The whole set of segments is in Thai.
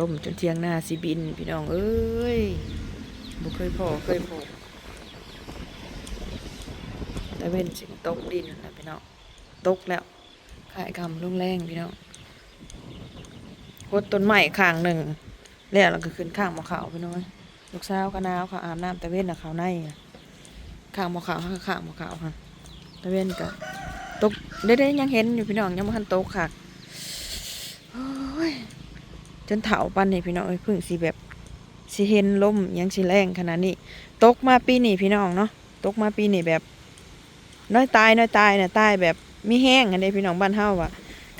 ลมจนเทียงหน้าสิบิน พี่น้องเอ้ยบ่เคยพอเคยพบแต่เว้นสิตกดินนะพี่น้องตกแล้วขายคำลงแรงพี่น้องกดต้นไม้ข้างหนึ่งแล้วเราก็ขึ้นข้างมะขาวพี่น้องเอ้ยลูกสาวก็นาวขาอาบน้ำแต่เว้นนะขาวในข้างมะขาวข้างข้างมะขาวค่ะแต่เว้นก็ตกได้ได้ยังเห็นอยู่พี่น้องยังไม่ทันตกค่ะ จนเถาปันนี่พี่น้องเอ้ยพึ่งสิแบบสิเห็นลมยังสิแรงขนาดนี้ ตกมาปีนี้พี่น้องเนาะตกมาปีนี้แบบ น้อยตายน้อยตายเนี่ยตายแบบมีแห้งอันเด้พี่น้องบ้านเฮาว่ะ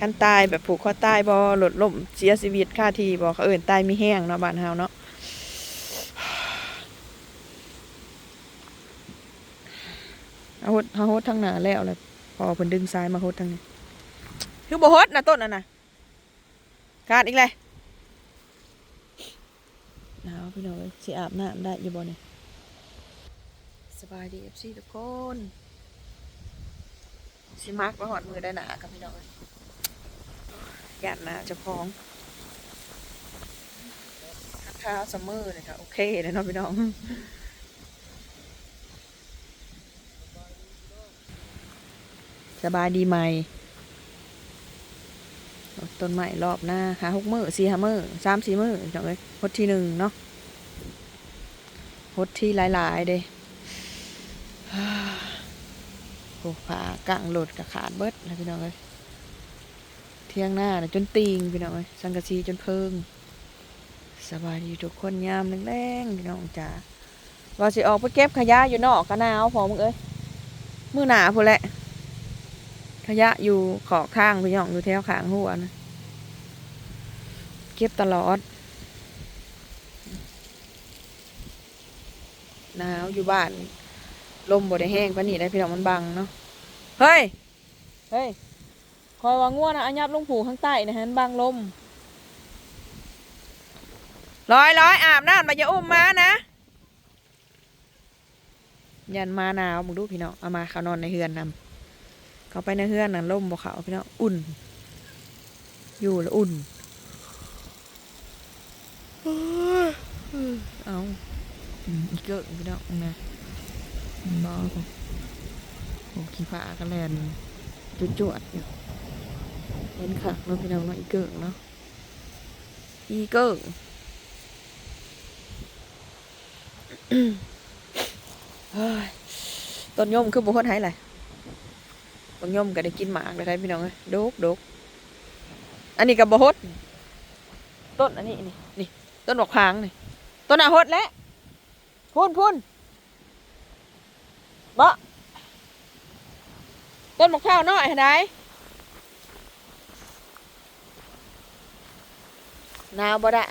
การตายแบบผูกคอตายบ่หลดล่มเสียชีวิตค่าทีบ่เขาเอิ่นตายมีแห้งเนาะบ้านเฮาเนาะเอาหดเอาหดทั้งหน้าแล้วเลยพอเพิ่นดึงซ้ายมาหดทั้งนี้คือบ่หดนะต้นนั่นน่ะขาดอีกเลย พี่น้องเอ้ยสิอาบน้ำได้อยู่บ่เนี่ยสบายดีเอฟซีทุกคนสิมักมาหอดมือได้หนากับพี่น้องเอ้ยหยาดหนาจะพ้องทักข้าซัมเมอร์เนี่ยก็โอเคเลยเนาะพี่น้องสบายดีไหมต้นไม้รอบหน้าหาหกมือสี่หามือสามสี่มือจังเลยหดที่หนึ่งเนาะ ดที่หลาย ๆ เด้โอ้ผากางหลดกับขาดเบิดนะพี่น้องเอ้ยเที่ยงหน้านะจนติงพี่น้องเอ้ยสังกะสีจนเพิง สบายดีทุกคนยามแรงๆพี่น้องจ๋าว่าสิออกไปเก็บขยะอยู่นอกกะนาวพอมึงเอ้ยมือหนาพูแหละ ขยะอยู่ขอบข้างพี่น้องอยู่แถวข้างหัวนะเก็บตลอด หนาวอยู่บ้านลมบ่ได้แห้งปานนี้ได้พี่น้องมันบังเนาะเฮ้ยเฮ้ยคอยว่าง่วนะอันยับลงผูข้างใต้นะฮะมันบังลมร้อยร้อยอาบน้ำมาอย่าอุ้มมานะยันมาหนาวมึงดูพี่น้องเอามาเขานอนในเฮือนนำเขาไปในเฮือนนั่นลมบ่เขาพี่น้องอุ่น อยู่แล้วอุ่นเอา อีกเกิดพี่น้องนะบ้าผมโอ้ขี้ฟ้าก็แลนจุดจวดอยู่เห็นค่ะเราพี่น้องเนาะอีเกิงเนาะอีเกิงเฮ้ยต้นยมคือบุคคลไทยเลยต้นยมก็ได้กินหมากเลยครับพี่น้องเอ้ยโดกโดกอันนี้กับบฮดต้นอันนี้นี่นี่ต้นดอกพางนี่ต้นอาหดแล้ว พุ่นพุ่นบ่ต้นมะพร้าวน้อยเห็นไหมหนาวบ่ได้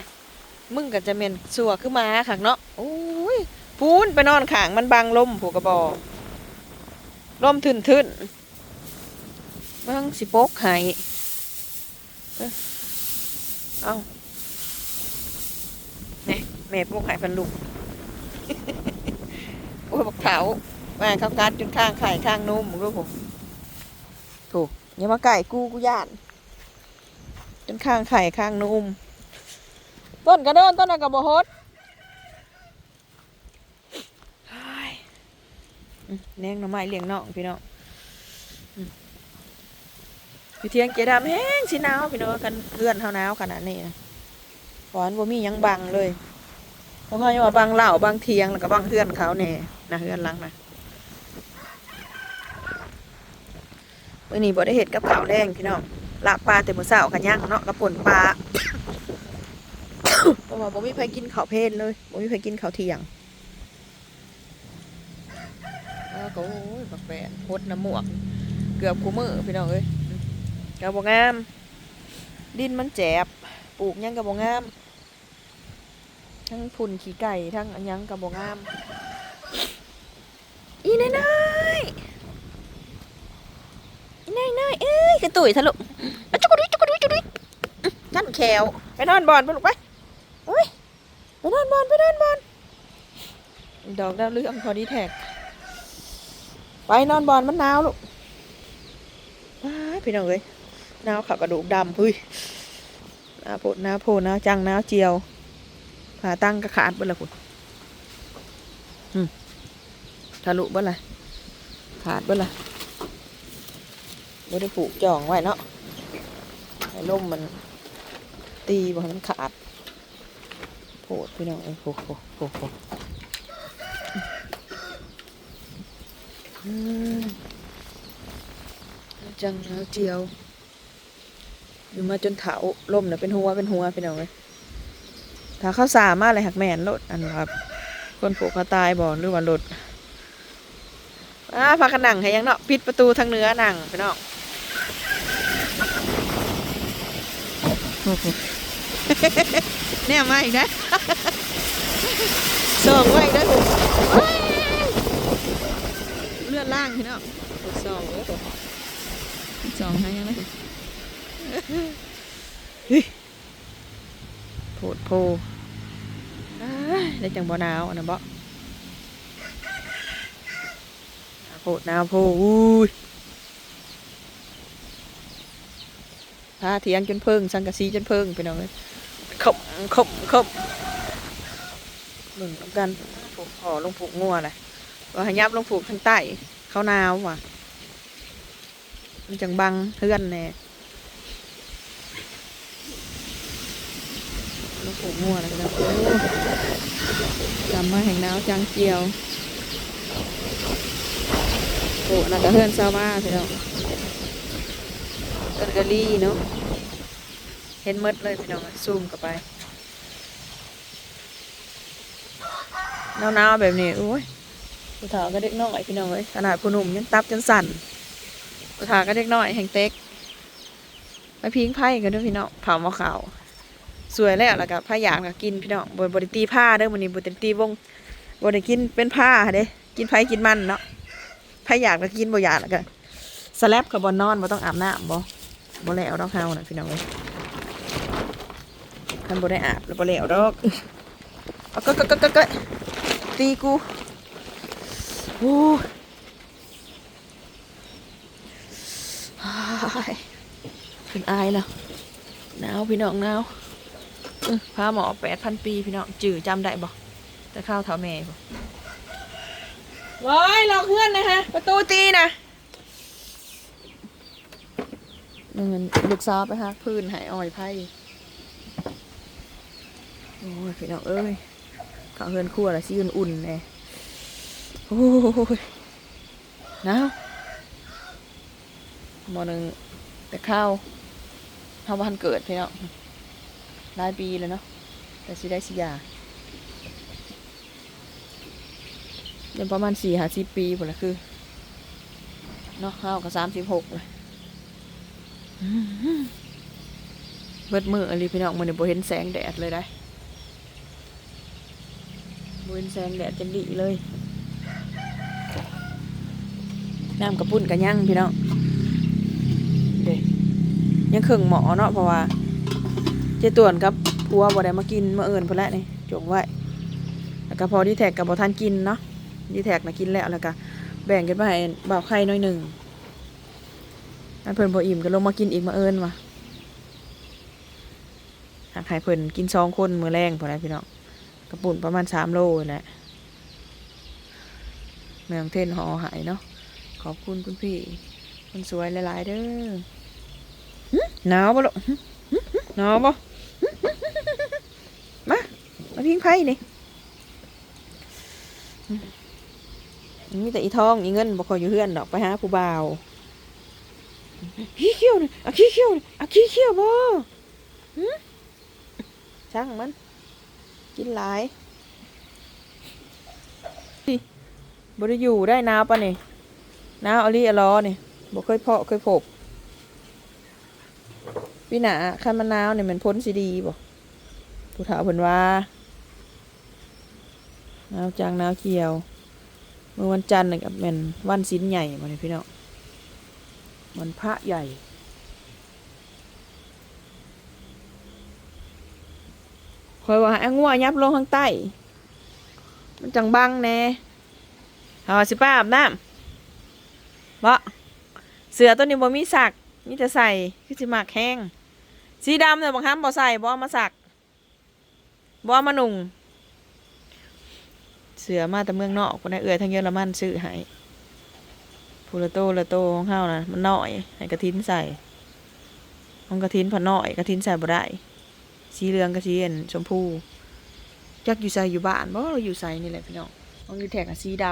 มึงก็จะเมนสัวขึ้นมาขักเนาะโอ้ยพูนไปนอนขางมันบังลมผูกกระบอกลมทึนทึนเบิ่งสิโป๊กห้เอ้อเอาเนี่ยแม่โป๊กห้เพันลูก โอ้ยบักเถาแม่เขากัดจนข้างไข่ข้างนุ่มมึงรู้ผมถูกอย่ามาไก่กูกูย่าน จนข้างไข่ข้างนุ่มต้นกระเดินต้นอะไรกับบฮดเฮ้ยอืมเลี้ยงหน่อไม้เลี้ยงน้องพี่น้องอืมอยู่เทียงเจดามแห้งสิหนาวพี่น้องกันเพื่อนเท่าหนาวขนาดนี้นะหวานบ่มีหยังบังเลย เพราะเขาจะมาบางเหล่าบางเทียงแล้วก็บางเพื่อนเขาเนี่ยนะเพื่อนหลังนะวันนี้บ่ได้เห็ดกับข้าวแรงพี่น้องลาบปลาแต่มื้อเช้ากันย่างเนาะกับป่นปลาเพราะว่าบ่มีใครกินข้าวเพลนเลยบ่มีใครกินข้าวเที่ยงแล้วก็โอ้ยบักแปะพดน้ำหมวก เกือบคู่มือพี่น้องเอ้ยก็บ่งาม ดินมันแจบปลูกหยังก็บ่งาม ทั้งฝุ่นขี้ไก่ทั้งอันหยังกับบงาม อีน้อยน้อยอีน้อยน้อยเอ้ยกระตุยทะลุอะจุกดุยจุกดุยจุกดุยอื้อนั่นแขวไปนอนบอลไปลูกไปเฮ้ยไปนอนบอลไปนอนบอลดอกดาวเรืองพอดีแท็กไปนอนบอลมันหนาวลูกว้ายพี่น้องเอ้ยหนาวขากระดูกดำเฮ้ยอาโพดน้าโพน้าจังน้าเจียว ผ่าตั้งกระขาดบ่ละคุณทะลุบ่ละขาดบ่ละบ่ได้ผูกจ่องไว้เนาะให้ลมมันตีบ่มันขาดโพดพี่น้องเอ้ยโพโพโพโพอืมจังน้าเจียวอยู่มาจนเถาล่มเนี่ยเป็นหัวเป็นหัวพี่น้องเลย ถ้าเข้าสามารถเลยหักแมนรถอันครับ คนผูกคอตายบ่หรือว่ารถอ่าพากันหนังให้ยังเนาะปิดประตูทางเหนือหนังพี่น้องโอ้โหเนี่ยมาอีกนะส่งไว้อีกนะผมเลื่อนล่างพี่น้องส่องส่องให้ยังไงเฮ้ โผดโพได้จังบ่หนาวอันนะบ่โผดหนาวโพอุ้ยพาเทียงจนเพิ่งสังกะสีจนเพิ่งไปน้องเลยขมขมขมหนึ่งต้องกันผูกคอลงผูกงัวเลยว่าหยับลงผูกทางใต้เขาหนาวว่ะมันจังบังเพื่อนแน่ ลูกผูกงัวแล้วนะจำมาแห่งหนาวจังเจียวโอ้น่าจะเฮือนซาว่าใช่แล้วเอินกะลี่เนาะ เห็นมดเลยพี่น้องซูมเข้าไปหนาวๆแบบนี้โอ้ยผู้ถาก็เด็กน้อยพี่น้องเอ้ยขนาดผู้หนุ่มยังตับจนสั่นผู้ถาก็เด็กน้อยแห่งเต็กไปพิงไพ่กันด้วยพี่น้องเผาหมะขาว สวยแล้วแล้วก็ผ้าหยางก็กินพี่น้องบนบริตีผ้าเด้อมันนี้บริตีวงบริกินเป็นผ้าเด้กินไผกินมันเนาะผ้าหยางก็กินบ่หยางแล้วก็สแลบกับบอนนอนบ่ต้องอาบน้ำบ่บ่แล้วดอกเฮาน่ะพี่น้องเอ้ยคันบ่ได้อาบแล้วบ่แล้วดอกเอาก็ก็ก็ก็ก็ตีกูโอ้ยอ้ายขึ้นอายแล้วหนาวพี่น้องหนาว พาหมอแปดพันปีพี่น้องจื่อจำได้บ่แต่ข้าวเท้าแม่บ่ว้ายเราเพื่อนนะฮะประตูตีนะเงินลูกสาวไปหักพื้นหายอ้อยไผ่โอ้ยพี่น้องเอ้ยข้าวเฮือนครัวละสิอุ่นๆแน่โอ้ยนาวหมอหนึ่งแต่ข้าวข้าวบ้านเกิดพี่น้อง หลายปีแล้วเนาะแต่สิได้สิยาเดือนประมาณสี่หาสิบปีผลละคือเนาะห้ากับสามสิบหกเลยเบิดมืออะไรพี่น้องมันเนี่ยโบเห็นแสงแดดเลยได้โบเห็นแสงแดดจันดีเลยน้ำกระปุ่นกระยั่งพี่น้องเด็ยังเครื่องหมอเนาะเพราะว่า เจตวนกับพัวบ่ได้มากินมาเอิญพุ่นแหละนี่จงไว้แล้วก็พอดีแท็กกับบ่ทันกินเนาะดีแท็กนะกินแล้วแล้วก็แบ่งกันไปให้บ่าวไข่น้อยหนึ่งอันเพิ่นบ่อิ่มก็ลงมากินอีกมาเอิญว่ะหากให้เพิ่นกินสองคนมื้อแรงพุ่นแหละพี่น้องกระปุ่นประมาณสามโลนี่แหละแมงเทนห่อหายเนาะขอบคุณคุณพี่คนสวยหลาย ๆ เด้อหนาวบ่ลูกหนาวบ่ มาพิงไพ่นี่มีแต่อีทองอีเงินบอกคอยอยู่เฮือนดอกไปหาผู้บ่าวขี้เขี้ยวนี่อะขี้เขี้ยวนี่อะขี้เขี้ยวบ่ช่างมัน กินหลายนี่บริอยู่ได้นาปะนี่นาอลีอลอนี่บ่เคยเพาะเคยพบพี่หนาคันมะนาวเนี่ยมันพ้นสีดีบ่ผู้ถาเพิ่นว่า หนาวจางหนาวเขียวเมื่อวันจันทร์น่ะกับแม่นวันศีลใหญ่มาเลยพี่น้องวันพระใหญ่คอยว่าให้งัวยับลงข้างใต้ มันจังบังแน่เอาสิป้าอาบน้ำบ่เสือตัวนี้บ่มีสักมีแต่ใส่คือสิมากแห้งสีดำแต่บางครั้งบ่ใส่บ่เอมาสักบ่เอามานุ่ง เสือมาแต่เมืองนอกคนในเอือทางเยอรมันซื้อให้พูละโตละโตของเฮานะมันน้อยให้กระทินใส่ของกระทินพอน้อยกระทินใส่บ่ได้สีเหลืองกระสีอันชมพูจักอยู่ใส่อยู่บ้านบ่เราอยู่ใส่นี่แหละพี่น้องของอยู่แท็กสีด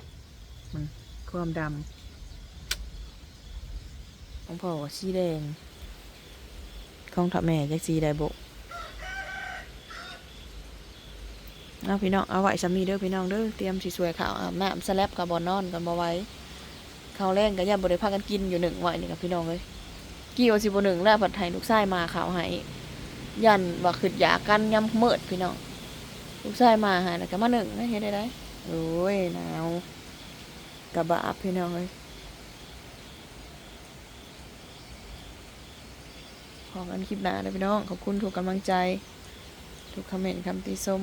ำมันความดำของพ่อสีแดงของถ้าแม่จักสีใดบ่ เอาพี่น้องเอาไว้สามีเด้อพี่น้องเด้อเตรียมสิสวยข่าวอาบน้ำสแลบกับบอนนอนกันบ่ไว้ข้าวแรงก็ย่าบ่ได้พากันกินอยู่หนึ่งไว้นี่กับพี่น้องเลยกี่ว่าสิบหนึ่งแล้วผัดไทยลูกชายมาข่าวให้ยันว่าขึ้นยากันยำเมิดพี่น้องลูกชายมาหาแล้วก็มาหนึ่งนะเฮ็ดได้ได้โอ้ยหนาวกระบาบพี่น้องเลยพอกันคลิปหน้าเด้อพี่น้องขอบคุณทุกกำลังใจทุกคอมเมนต์คำติชม